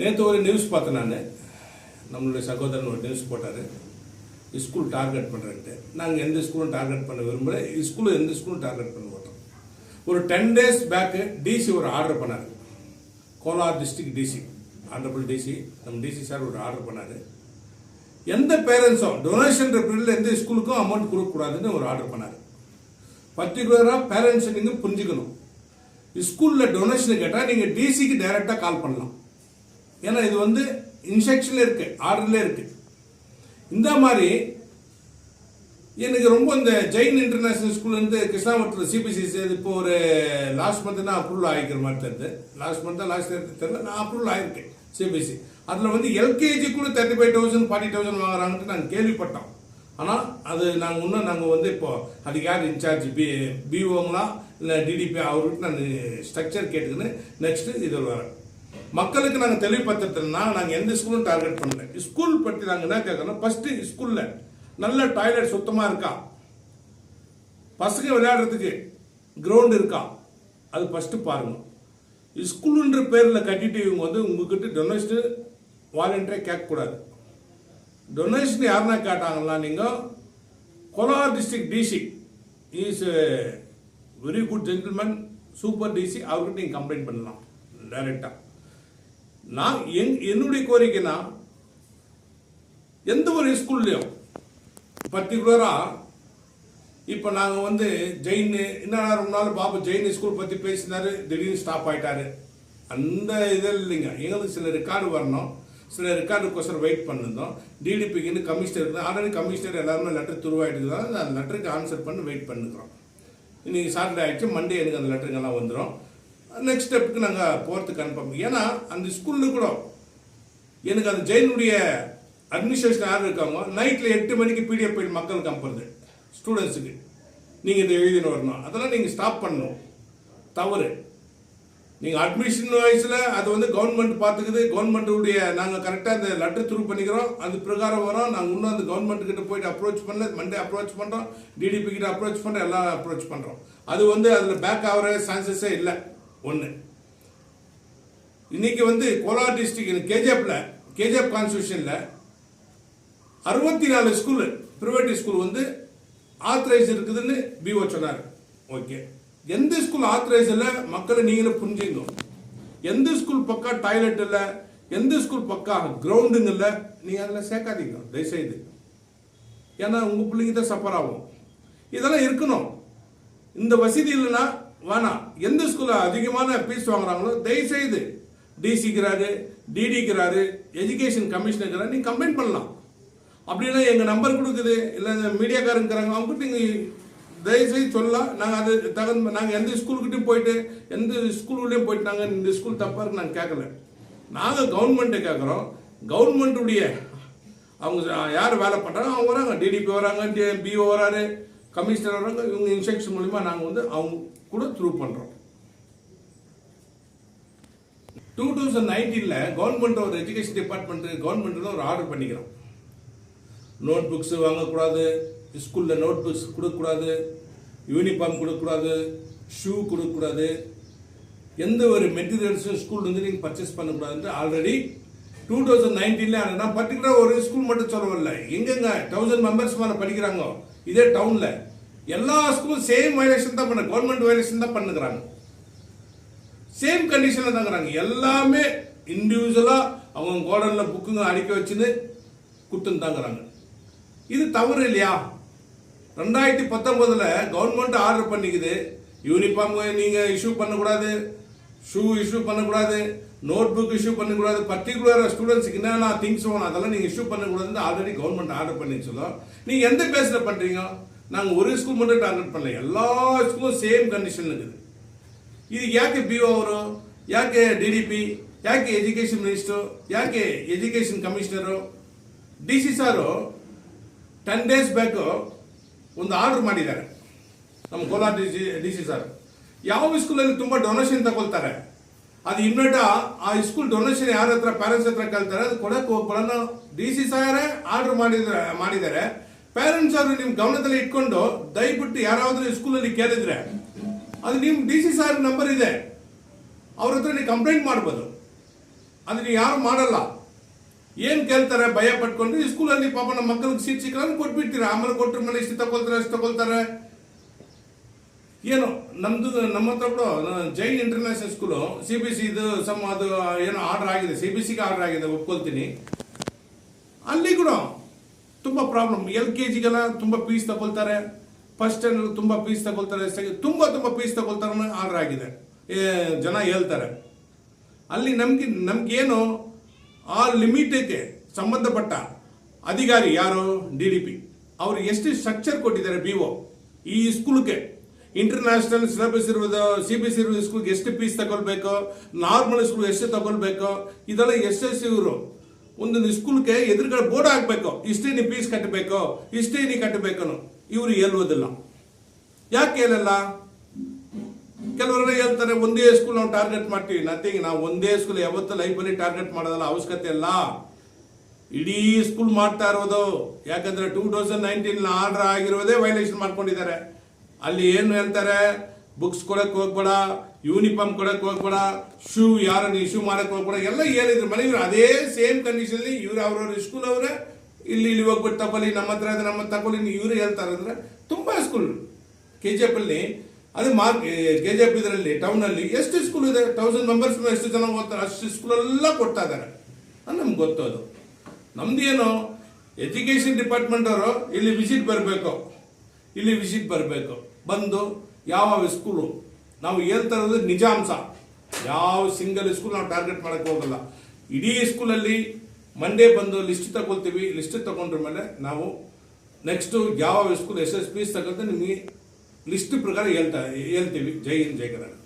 நேற்று ஒரு நியூஸ் பார்த்தேன் நான். நம்மளுடைய சகோதரன் ஒரு நியூஸ் போட்டார். ஸ்கூல் டார்கெட் பண்ணுறேன்ட்டு நாங்கள் எந்த ஸ்கூலும் டார்கெட் பண்ண விரும்பல. ஸ்கூலும் எந்த ஸ்கூலும் டார்கெட் பண்ண மாட்டோம். ஒரு டென் டேஸ் பேக்கு டிசி ஒரு ஆர்டர் பண்ணார். Kolar district DC honourable DC நம்ம டிசி சார் ஒரு ஆர்டர் பண்ணார். எந்த பேரண்ட்ஸும் டொனேஷன் பீரியடில் எந்த ஸ்கூலுக்கும் அமௌண்ட் கொடுக்கக்கூடாதுன்னு ஒரு ஆர்டர் பண்ணார். பர்டிகுலராக பேரண்ட்ஸை நீங்கள் புரிஞ்சுக்கணும். ஸ்கூலில் டொனேஷன் கேட்டால் நீங்கள் டிசிக்கு டைரெக்டாக கால் பண்ணலாம். ஏன்னா இது வந்து இன்ஸ்ட்ரக்ஷனில் இருக்கு ஆர்டர்ல இருக்கு. இந்த மாதிரி எனக்கு ரொம்ப இந்த ஜெயின் இன்டர்நேஷனல் ஸ்கூல்லேருந்து கிருஷ்ணாபுரத்தில் சிபிசிசி இப்போ ஒரு லாஸ்ட் மந்த் நான் அப்ரூவல் ஆகிக்கிற மாதிரி தெரியுது. லாஸ்ட் மந்த் லாஸ்ட் இயர் தெரியல நான் அப்ரூவல் ஆகிருக்கேன் சிபிஎஸ்சி அதில் வந்து எல்கேஜி கூட thirty five thousand forty thousand வாங்குறாங்கன்ட்டு நாங்கள் கேள்விப்பட்டோம். ஆனால் அது நாங்கள் இன்னும் நாங்கள் வந்து இப்போது அதுக்கு யார் இன்சார்ஜ் பி பிஓங்களா இல்லை டிடிபி அவர்கிட்ட நான் ஸ்ட்ரக்சர் கேட்டுக்கின்னு நெக்ஸ்ட்டு இதில் வரேன் மக்களுக்கு நாங்கள் தெளிவுபடுத்துறதுனா நாங்கள் எந்த ஸ்கூலும் டார்கெட் பண்ணல. ஸ்கூல் பற்றி நாங்கள் என்ன கேட்குறோம் ஃபஸ்ட்டு ஸ்கூலில் நல்ல டாய்லெட் சுத்தமாக இருக்கா? பசங்க விளையாடுறதுக்கு கிரவுண்டு இருக்கா? அது ஃபஸ்ட்டு பாருங்கள் ஸ்கூலுன்ற பேரில் கட்டிட்டு இவங்க வந்து உங்ககிட்ட டொனேஷன் வாலண்டியராக கேட்கக்கூடாது. டொனேஷன் யாருன்னா கேட்டாங்கன்னா நீங்கள் Kolar district DC is very good gentleman super DC அவர்கிட்ட நீங்கள் கம்ப்ளைண்ட் பண்ணலாம் டைரெக்டாக நான் எங் என்னுடைய கோரிக்கைனா எந்த ஒரு ஸ்கூல்லையும் பர்டிகுலராக இப்போ நாங்கள் வந்து ஜெயின் இன்னும் ரொம்ப நாள் பாபு ஜெயின் ஸ்கூல் பற்றி பேசினாரு திடீர்னு ஸ்டாப் ஆயிட்டாரு. அந்த இதில் இல்லைங்க. எங்களுக்கு சில ரெக்கார்டு வரணும். சில ரெக்கார்டுக்கோசரம் வெயிட் பண்ணிருந்தோம். டிடிபிக்குன்னு கமிஷனர் இருக்குது ஆல்ரெடி கமிஷனர் எல்லாருமே லெட்டர் துருவாயிட்டு தான் அந்த லெட்டருக்கு ஆன்சர் பண்ணி வெயிட் பண்ணுக்கிறோம். இன்னைக்கு சாட்டர்டே ஆயிடுச்சு. மண்டே எனக்கு அந்த லெட்டருங்கெல்லாம் வந்துடும் நெக்ஸ்ட் ஸ்டெப்புக்கு நாங்கள் போகிறதுக்கு கன்ஃபார்ம் ஏன்னா அந்த ஸ்கூலில் கூட எனக்கு அந்த ஜெயினுடைய அட்மினிஸ்ட்ரேஷன் யார் இருக்காங்க நைட்டில் எட்டு மணிக்கு பிடிஎஃப் போய் மக்களுக்கு அனுப்புறது ஸ்டூடெண்ட்ஸுக்கு நீங்கள் இதை எழுதின்னு வரணும். அதெல்லாம் நீங்கள் ஸ்டாப் பண்ணணும். தவறு. நீங்கள் அட்மிஷன் வயசில் அது வந்து கவர்மெண்ட் பார்த்துக்குது கவர்மெண்ட்டுடைய நாங்கள் கரெக்டாக அந்த லெட்டர் த்ரூ பண்ணிக்கிறோம். அது பிரகாரம் வரோம். நாங்கள் இன்னும் அந்த கவர்மெண்ட் கிட்ட போயிட்டு அப்ரோச் பண்ணல. மண்டே அப்ரோச் பண்ணுறோம் டிடிபி கிட்ட அப்ரோச் பண்ணுறோம் எல்லாம் அப்ரோச் பண்ணுறோம் அது வந்து அதில் பேக் ஆகிற சான்சஸே இல்லை. ஒன்று இன்னைக்கு வந்து கோலார் டிஸ்ட்ரிக்ட் கேஜிஎஃப்ல கேஜிஎஃப் கான்ஸ்டியூஷனில் அறுபத்தி நாலு ஸ்கூலு ப்ரைவேட் ஸ்கூல் வந்து ஆத்தரைஸ் இருக்குதுன்னு பிஓ சொன்னார். ஓகே எந்த ஸ்கூல் ஆத்தரைஸ் இல்லை? மக்களை நீங்களும் புரிஞ்சுங்க எந்த ஸ்கூல் பக்கா டாய்லெட் இல்லை? எந்த ஸ்கூல் பக்கா கிரவுண்டுங்க இல்லை? நீங்கள் அதில் சேர்க்காதீங்க. தயவுசெய்து. ஏன்னா உங்கள் பிள்ளைங்க தான் சஃபர் ஆகும். இதெல்லாம் இருக்கணும். இந்த வசதி இல்லைன்னா வேணாம். எந்த ஸ்கூலில் அதிகமான ஃபீஸ் வாங்குறாங்களோ தயவுசெய்து டிசிக்கிறாரு டிடிக்கிறாரு எஜுகேஷன் கமிஷனருக்கிறாரு நீங்கள் கம்ப்ளைண்ட் பண்ணலாம். அப்படின்னா எங்கள் நம்பர் கொடுக்குது இல்லை மீடியாக்காரங்கிறாங்க அவங்ககிட்ட நீங்கள் தயவுசெய்து சொல்லலாம். நாங்கள் அது தகுந்த நாங்கள் எந்த ஸ்கூலுக்கிட்டையும் போயிட்டு எந்த ஸ்கூலுள்ளேயும் போயிட்டு நாங்கள் இந்த ஸ்கூல் தப்பாக இருக்கு நாங்கள் கேட்கல நாங்கள் கவர்மெண்ட்டை கேட்குறோம் கவர்மெண்ட்டுடைய அவங்க யார் வேலை பண்ணுறாங்க அவங்க வராங்க. டிடிபி வராங்க பிஓ வராரு. கமிஷனர் இவங்க இன்ஸ்ட்ரக்ஷன் மூலிமா நாங்கள் வந்து அவங்க கூட த்ரூ பண்ணுறோம் டூ தௌசண்ட் நைன்டீனில் கவர்மெண்ட் ஒரு எஜுகேஷன் டிபார்ட்மெண்ட் கவர்மெண்ட்டில் ஒரு ஆர்டர் பண்ணிக்கிறோம். நோட் புக்ஸு வாங்கக்கூடாது ஸ்கூலில் நோட் புக்ஸ் கொடுக்கக்கூடாது யூனிஃபார்ம் கொடுக்கக்கூடாது ஷூ கொடுக்கக்கூடாது எந்த ஒரு மெட்டீரியல்ஸும் ஸ்கூல் வந்து நீங்கள் பர்ச்சேஸ் பண்ணக்கூடாதுன்ட்டு ஆல்ரெடி டூ தௌசண்ட் நைன்டீனில் நான் பர்டிகுலராக ஒரு ஸ்கூல் மட்டும் சொல்லவில்லை. எங்கெங்க தௌசண்ட் மெம்பர்ஸ் மேலே படிக்கிறாங்க இதே டவுனில் எல்லா ஸ்கூலும் சேம் வயலேஷன் தான் பண்ண கவர்மெண்ட் வயலேஷன் தான் பண்ணுறாங்க சேம் கண்டிஷனில் தாங்கிறாங்க எல்லாமே இண்டிவிஜுவலாக அவங்க கோடனில் புக்குங்க அடிக்க வச்சுன்னு குத்துன்னு தாங்கிறாங்க இது தவறு இல்லையா? ரெண்டாயிரத்தி பத்தொன்பதுல கவர்மெண்ட் ஆர்டர் பண்ணிக்குது. யூனிஃபார்ம் நீங்கள் இஷ்யூ பண்ணக்கூடாது ஷூ இஷ்யூ பண்ணக்கூடாது நோட் புக் இஷ்யூ பண்ணக்கூடாது பர்டிகுலர் ஸ்டூடெண்ட்ஸுக்கு என்னென்ன திங்ஸ் வேணும் அதெல்லாம் நீங்கள் இஷ்யூ பண்ணக்கூடாதுன்னு ஆல்ரெடி கவர்மெண்ட் ஆர்டர் பண்ணி சொல்லும் நீங்கள் எந்த பேஸில் பண்ணுறீங்க நாங்கள் ஒரு ஸ்கூல் மட்டும் டார்கெட் பண்ணல எல்லா ஸ்கூலும் சேம் கண்டிஷன் இருக்குது ಇದು ಯಾಕೆ ಬಿ ಅವರು ಯಾಕೆ ಡಿ ಡಿ ಪಿ ಯಾಕೆ ಎಜುಕೇಷನ್ ಮಿನಿಸ್ಟರ್ ಯಾಕೆ education commissioner D C sir ten days back ಒಂದು ಆರ್ಡರ್ ಮಾಡಿದ್ದಾರೆ ನಮ್ಮ Kolar D C D C sir ಯಾವ ಸ್ಕೂಲಲ್ಲಿ ತುಂಬ ಡೊನೇಷನ್ ತಗೊಳ್ತಾರೆ ಅದು ಇನ್ವೆಟ ಆ ಸ್ಕೂಲ್ ಡೊನೇಷನ್ ಯಾರ ಹತ್ರ ಪೇರೆಂಟ್ಸ್ ಹತ್ರ ಕಲ್ತಾರೆ ಅದು ಕೊಡಕ್ಕೆ ಕೊಡೋಣ ಡಿ ಸಿ ಸಾರೇ ಆರ್ಡರ್ ಮಾಡಿದ್ರೆ ಮಾಡಿದ್ದಾರೆ. ಪೇರೆಂಟ್ಸ್ ಅವರು ನಿಮ್ಮ ಗಮನದಲ್ಲಿ ಇಟ್ಕೊಂಡು ದಯವಿಟ್ಟು ಯಾರಾದ್ರೂ ಸ್ಕೂಲಲ್ಲಿ ಕೇಳಿದ್ರೆ, ಅದು ನಿಮ್ಮ ಡಿ ಸಿ ಸಾರ್ ನಂಬರ್ ಇದೆ. ಅವ್ರ ಹತ್ರ ನೀವು ಕಂಪ್ಲೇಂಟ್ ಮಾಡ್ಬೋದು. ಅದು ನೀವು ಯಾರು ಮಾಡಲ್ಲ. ಏನ್ ಕೇಳ್ತಾರೆ ಭಯ ಪಟ್ಕೊಂಡು ಸ್ಕೂಲಲ್ಲಿ ಪಾಪ ನಮ್ಮ ಮಕ್ಕಳಿಗೆ ಸೀಟ್ ಸಿಕ್ಕಲ್ಲ ಕೊಟ್ಬಿಡ್ತೀರಾ. ಆಮೇಲೆ ಕೊಟ್ಟರು ಮನೆ ಇಷ್ಟು ತಗೊಳ್ತಾರೆ, ಅಷ್ಟು ತಗೊಳ್ತಾರೆ. ಏನು, ನಮ್ದು, ನಮ್ಮ ಹತ್ರ ಕೂಡ Jain international school C B C ಇದು ಸಮ್ ಅದು ಏನೋ ಆರ್ಡರ್ ಆಗಿದೆ ಸಿ ಬಿ ಸಿಗೆ ಆರ್ಡರ್ ಆಗಿದೆ, ಒಪ್ಕೊಳ್ತೀನಿ. ಅಲ್ಲಿ ಕೂಡ ತುಂಬ ಪ್ರಾಬ್ಲಮ್ ಎಲ್ ಕೆ ಜಿಗೆಲ್ಲ ತುಂಬ ಪೀಸ್ ತಗೊಳ್ತಾರೆ. ಫಸ್ಟ್ ಸ್ಟ್ಯಾಂಡರ್ಡ್ ತುಂಬ ಪೀಸ್ ತಗೊಳ್ತಾರೆ. ತುಂಬ ತುಂಬ ಪೀಸ್ ತಗೊಳ್ತಾರೆ ಆರ್ಡರ್ ಆಗಿದೆ. ಜನ ಹೇಳ್ತಾರೆ. ಅಲ್ಲಿ ನಮ್ಗೆ, ನಮಗೇನು, ಆ ಲಿಮಿಟ್ ಐತೆ, ಸಂಬಂಧಪಟ್ಟ ಅಧಿಕಾರಿ ಯಾರು? ಡಿ ಡಿ ಪಿ ಅವರು ಎಷ್ಟು ಸ್ಟ್ರಕ್ಚರ್ ಕೊಟ್ಟಿದ್ದಾರೆ ಬಿ ಓ ಈ ಸ್ಕೂಲ್ಗೆ ಇಂಟರ್ನ್ಯಾಷನಲ್ ಸಿಲೆಬಸ್ ಇರುವುದು ಸಿ ಬಿ ಸಿ ಇರುವುದು ಸ್ಕೂಲ್ಗೆ ಎಷ್ಟು ಫೀಸ್ ತಗೊಳ್ಬೇಕು ನಾರ್ಮಲ್ ಸ್ಕೂಲ್ ಎಷ್ಟು ತಗೊಳ್ಬೇಕು, ಇದೆಲ್ಲ ಎಷ್ಟೆಷ್ಟು ಇವರು. ಒಂದೊಂದು ಸ್ಕೂಲ್ಗೆ ಎದುರುಗಡೆ ಬೋರ್ಡ್ ಹಾಕ್ಬೇಕು, ಇಷ್ಟೇ ನೀವು ಫೀಸ್ ಕಟ್ಟಬೇಕು ಇಷ್ಟೇ ನೀ ಕಟ್ಟಬೇಕು ಇವರು ಹೇಳುವುದಿಲ್ಲ. ಯಾಕೆ ಹೇಳಲ್ಲ? ಕೆಲವರೆಲ್ಲ ಹೇಳ್ತಾರೆ, ಒಂದೇ ಸ್ಕೂಲ್ ನಾವು ಟಾರ್ಗೆಟ್ ಮಾಡ್ತೀವಿ. ನಥಿಂಗ್ ನಾವು ಒಂದೇ ಸ್ಕೂಲ್ ಯಾವತ್ತೂ ಲೈಫಲ್ಲಿ ಟಾರ್ಗೆಟ್ ಮಾಡೋದಲ್ಲ ಅವಶ್ಯಕತೆ ಇಲ್ಲ. ಇಡೀ ಸ್ಕೂಲ್ ಮಾಡ್ತಾ ಇರೋದು. ಯಾಕಂದ್ರೆ ಟೂ ತೌಸಂಡ್ ನೈನ್ಟೀನ್ ಆರ್ಡರ್ ಆಗಿರೋದೇ ವೈಲೇಷನ್ ಮಾಡ್ಕೊಂಡಿದ್ದಾರೆ. ಅಲ್ಲಿ ಏನು ಹೇಳ್ತಾರೆ? ಬುಕ್ಸ್ ಕೊಡಕ್ ಹೋಗ್ಬೇಡ ಯೂನಿಫಾರ್ಮ್ ಕೊಡಕ್ ಹೋಗ್ಬೇಡ ಶೂ ಯಾರನ್ನ ಇಶ್ಯೂ ಮಾಡಕ್ ಹೋಗ್ಬೇಡ, ಎಲ್ಲ ಹೇಳಿದ್ರು. ಮನೆ ಇವ್ರು ಅದೇ ಸೇಮ್ ಕಂಡೀಷನ್ ಇವ್ರು ಅವ್ರವ್ರ ಸ್ಕೂಲ್ ಅವರೇ. ಇಲ್ಲಿ ಇಲ್ಲಿ ಹೋಗ್ಬಿಟ್ಟು ತಗೊಳ್ಳಿ, ನಮ್ಮ ಹತ್ರ ಇದೆ, ನಮ್ಮ ತಗೊಳ್ಳಿ ಇವ್ರು ಹೇಳ್ತಾರೆ ಅಂದ್ರೆ ತುಂಬಾ ಸ್ಕೂಲ್ ಕೆ ಜಿ ಎಫ್ ಅಲ್ಲಿ ಅದು ಮಾರ್ ಕೆ ಜಿ ಎಫ್ ಇದರಲ್ಲಿ ಟೌನ್ ಅಲ್ಲಿ ಎಷ್ಟು ಸ್ಕೂಲ್ ಇದೆ ತೌಸಂಡ್ ಮೆಂಬರ್ಸ್ ಎಷ್ಟು ಜನ ಓದ್ತಾರೆ? ಅಷ್ಟು ಸ್ಕೂಲ್ ಎಲ್ಲ ಕೊಡ್ತಾ ಇದ್ದಾರೆ. ಅದು ನಮ್ಗೆ ಗೊತ್ತು ಅದು. ನಮ್ದೇನು ಎಜುಕೇಶನ್ ಡಿಪಾರ್ಟ್ಮೆಂಟ್ ಅವರು ಇಲ್ಲಿ ವಿಸಿಟ್ ಬರಬೇಕು. ಇಲ್ಲಿ ವಿಸಿಟ್ ಬರಬೇಕು. ಬಂದು ಯಾವ ಸ್ಕೂಲು? ನಾವು ಹೇಳ್ತಾ ಇರೋದು ನಿಜಾಂಶ ಯಾವ ಸಿಂಗಲ್ ಸ್ಕೂಲ್ ನಾವು ಟಾರ್ಗೆಟ್ ಮಾಡಕ್ ಹೋಗಲ್ಲ. ಇಡೀ ಸ್ಕೂಲಲ್ಲಿ ಮಂಡೇ ಬಂದು ಲಿಸ್ಟ್ ತಗೊಳ್ತೀವಿ. ಲಿಸ್ಟ್ ತಗೊಂಡ್ರ ಮೇಲೆ ನಾವು ನೆಕ್ಸ್ಟ್ ಯಾವ ಸ್ಕೂಲ್ ಎಸ್ ಎಸ್ ಪಿ ತಗೊಂಡ್ರೆ ನಿಮಗೆ ಲಿಸ್ಟ್ ಪ್ರಕಾರ ಹೇಳ್ತಾ ಹೇಳ್ತೀವಿ. ಜೈ ಹಿಂದ್, ಜೈ ಕರ್ನಾಟಕ.